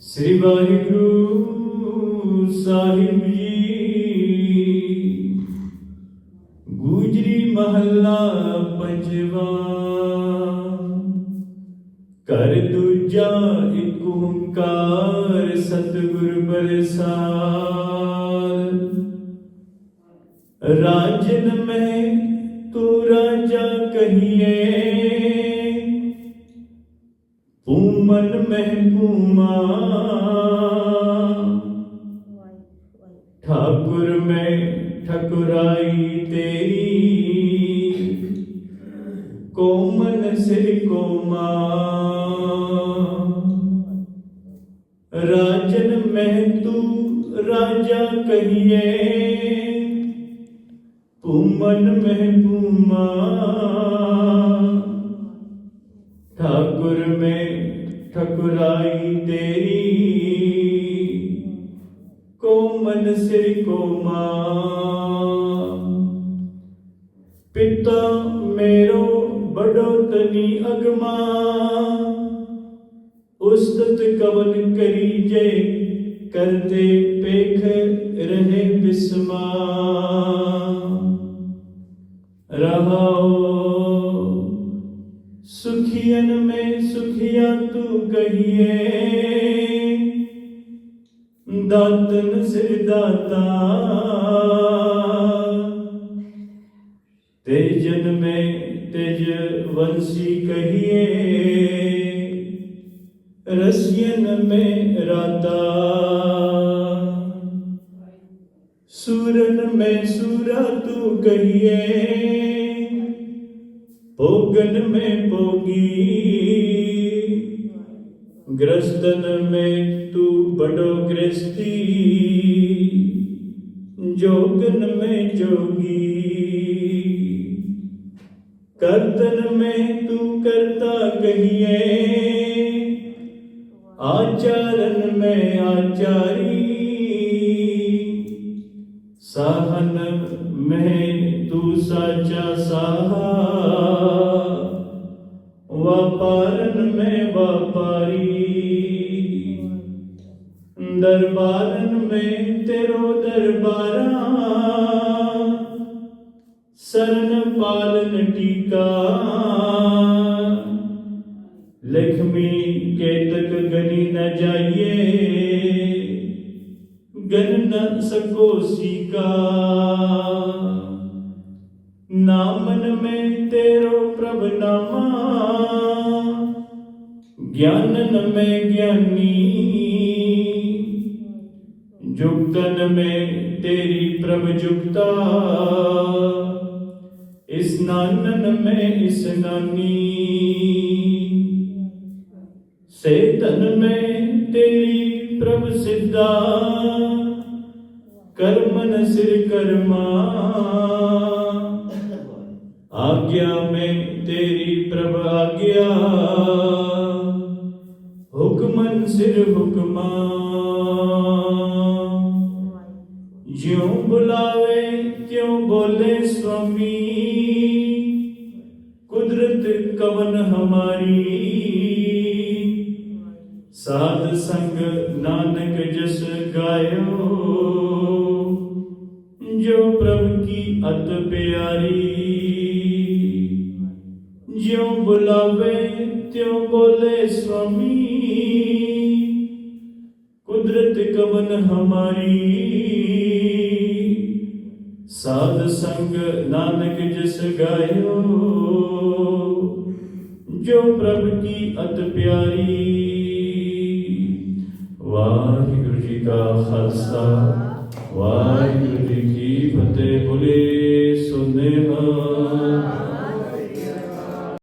ਸ੍ਰੀ ਵਾਹਿਗੁਰੂ ਸਾਹਿਬ ਜੀ। ਗੁਜਰੀ ਮਹੱਲਾ ਪੰਜਵਾ। ਕਰ ਦੂਜਾ ਇੱਕ ਓੰਕਾਰ ਸਤਿਗੁਰ ਪ੍ਰਸਾਦ ਰਾਜਨ ਮੈਂ ਤੂੰ ਰਾਜਾ ਕਹੀਏ ਪੂਮਨ ਮਹਿ ਠਾਕੁਰ ਮੈਂ ਠਕੁਰਾਈ ਤੇਰੀ। ਕੋਮਨ ਸੇ ਕੋਮਾ। ਰਾਜਨ ਮੈਂ ਤੂੰ ਰਾਜਾ ਕਹੀਏ ਪੂਮਨ ਮਹਿ ਪੂਮਾ ਠਾਕੁਰ ਮੈਂ ਠਕੁਰਾਈ ਤੇਰੀ। ਕੋਮਨ ਸਿਰ ਕੋਮਾ ਪਿਤਾ ਮੇਰੋ ਬੜੋ ਤਨੀ ਅਗਮਾ। ਉਸਤਤ ਕਵਨ ਕਰੀ ਜੇ ਕਰਤੇ ਪੇਖ ਰਹੇ ਬਿਸਮਾ। ਰਹਾਓ ਸੁਖੀਨ कहिए। दातन सिर दाता। तेजन में तेज वंशी कहिए। रसियन में राता। सूरन में सूरा तू कहिए। भोगन में भोगी ग्रस्तन में तू बड़ो गृहस्थी जोगन में जोगी। कर्तन में तू करता कहिए, आचरण में आचारी। सहन में तू साचा साहा। व्यापारन में व्यापारी। दरबारन में तेरो दरबारा। सरन पालन टीका। लक्ष्मी केतक गनी न जाइए। गन न सको सीका। नामन में तेरो प्रभ नामा। ज्ञानन में ज्ञानी जुक्तन में तेरी प्रभ जुक्ता स्नानन में स्नानी सेतन में तेरी प्रभ सिद्धा कर्मन सिर कर्मा। आज्ञा में तेरी प्रभ आज्ञा। ਹੁਕਮਾਂ। ਜਿਉ ਬੁਲਾਵੇ, ਤਿਉ ਬੋਲੇ ਸੁਆਮੀ ਕੁਦਰਤ ਕਵਨ ਹਮਾਰੀ। ਸਾਧ ਸੰਗ ਨਾਨਕ ਜਸ ਗਾਇਓ। ਜੋ ਪ੍ਰਭ ਕੀ ਅਤ ਪਿਆਰੀ। ਜਿਉ ਬੁਲਾਵੇ, ਤਿਉ ਬੋਲੇ ਸੁਆਮੀ कुदरत कवन हमारी साध संग नानक जस गायो जो प्रभ की अत प्यारी वाहिगुरु जी का खालसा वाहिगुरु जी की फतेह बोले